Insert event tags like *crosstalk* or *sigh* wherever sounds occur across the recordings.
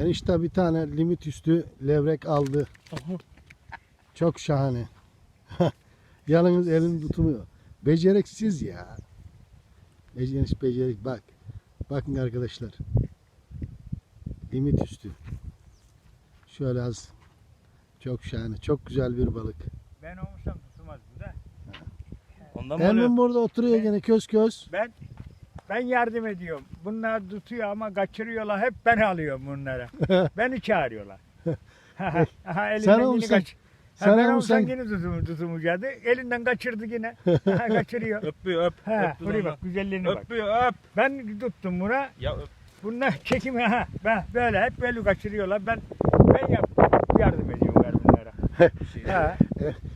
Enişte bir tane limit üstü levrek aldı. Çok şahane. *laughs* Yalnız elini tutmuyor. Beceriksiz ya. Beceriksiz becerik bak. Bakın arkadaşlar. Limit üstü. Şöyle az. Çok şahane. Çok güzel bir balık. Ben olmuşsam tutmaz bu da. Ondan? Emin burada oturuyor gene köz köz. Ben ben yardım ediyorum. Bunlar tutuyor ama kaçırıyorlar. Hep ben alıyorum bunlara. *laughs* Beni çağırıyorlar. *laughs* Aha, elinden Sen olmuşsun- kaç. sen ha, ben olsam yine tutum, tutamayacaktı. Elinden kaçırdı yine. *laughs* Ha, kaçırıyor. Öpüyor öp. ha, öp buraya bak güzelliğine bak. Öpüyor öp. Ben tuttum buna. Ya öp. Bunlar çekim ha. Ben böyle hep böyle kaçırıyorlar. Ben ben yap, yardım ediyorum ben bunlara. Ha.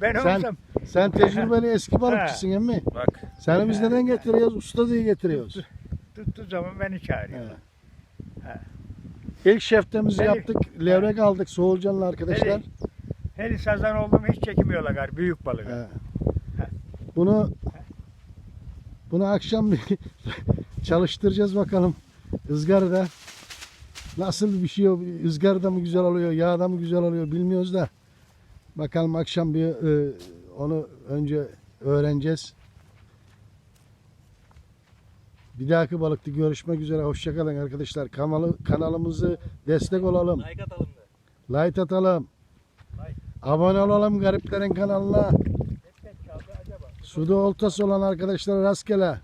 Ben Sen- olsam Sen tecrübeli eski balıkçısın emmi. Bak. Seni biz neden getiriyoruz? Usta diye getiriyoruz. tuttuğu zaman beni çağırıyor. Evet. İlk şeftemizi Elif. yaptık. Levrek aldık Soğulcan'la arkadaşlar. Hele sazan oldu mu hiç çekmiyorlar gar büyük balık. He. Bunu bunu akşam bir *laughs* çalıştıracağız bakalım. ızgarada. Nasıl bir şey o? ızgarada mı güzel oluyor, yağda mı güzel oluyor bilmiyoruz da. Bakalım akşam bir e, onu önce öğreneceğiz. Bir dahaki balıkta görüşmek üzere. Hoşçakalın arkadaşlar. Kanalı, kanalımızı destek olalım. Like atalım da. Like atalım. Like. Abone olalım gariplerin kanalına. Suda oltası olan arkadaşlara rastgele.